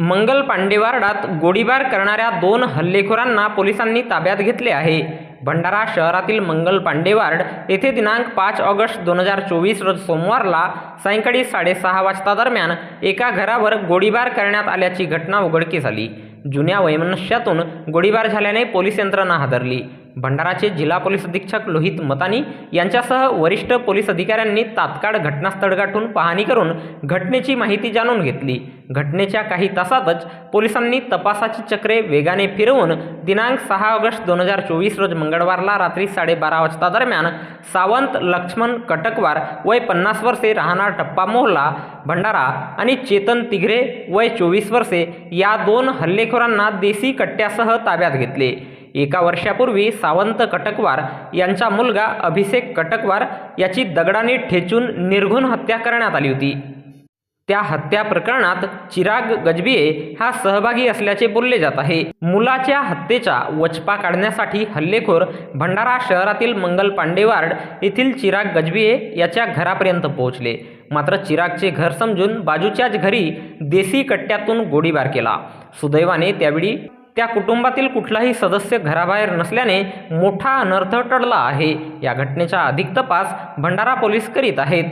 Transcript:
मंगल पांडेवार्डात गोळीबार करणाऱ्या दोन हल्लेखोरांना पोलिसांनी ताब्यात घेतले आहे. भंडारा शहरातील मंगल पांडेवार्ड येथे दिनांक पाच ऑगस्ट दोन हजार चोवीस रोज सोमवारला सायंकाळी साडेसहा वाजता दरम्यान एका घरावर गोळीबार करण्यात आल्याची घटना उघडकीस आली. जुन्या वैमनस्यातून गोळीबार झाल्याने पोलीस यंत्रणा हादरली. भंडाराचे जिल्हा पोलीस अधीक्षक लोहित मतानी यांच्यासह वरिष्ठ पोलीस अधिकाऱ्यांनी तात्काळ घटनास्थळ गाठून पाहणी करून घटनेची माहिती जाणून घेतली. घटनेच्या काही तासातच पोलिसांनी तपासाची चक्रे वेगाने फिरवून दिनांक सहा ऑगस्ट दोन हजार चोवीस रोज मंगळवारला रात्री साडेबारा वाजता दरम्यान सावंत लक्ष्मण कटकवार वय पन्नास वर्षे राहणार टप्पा मोहल्ला भंडारा आणि चेतन तिघरे वय चोवीस वर्षे या दोन हल्लेखोरांना देसी कट्ट्यासह ताब्यात घेतले. एका वर्षापूर्वी सावंत कटकवार यांचा मुलगा अभिषेक कटकवार याची दगडाने ठेचून निर्घुण हत्या करण्यात आली होती. त्या हत्या प्रकरणात चिराग गजबिये हा सहभागी असल्याचे बोलले जात आहे. मुलाच्या हत्येचा वचपा काढण्यासाठी हल्लेखोर भंडारा शहरातील मंगल पांडेवार्ड येथील चिराग गजबिये याच्या घरापर्यंत पोहोचले. मात्र चिरागचे घर समजून बाजूच्याच घरी देसी कट्ट्यातून गोळीबार केला. सुदैवाने त्यावेळी त्या कुटुंबातील कुठलाही सदस्य घराबाहेर नसल्याने मोठा अनर्थ टळला आहे. या घटनेचा अधिक तपास भंडारा पोलीस करीत आहेत.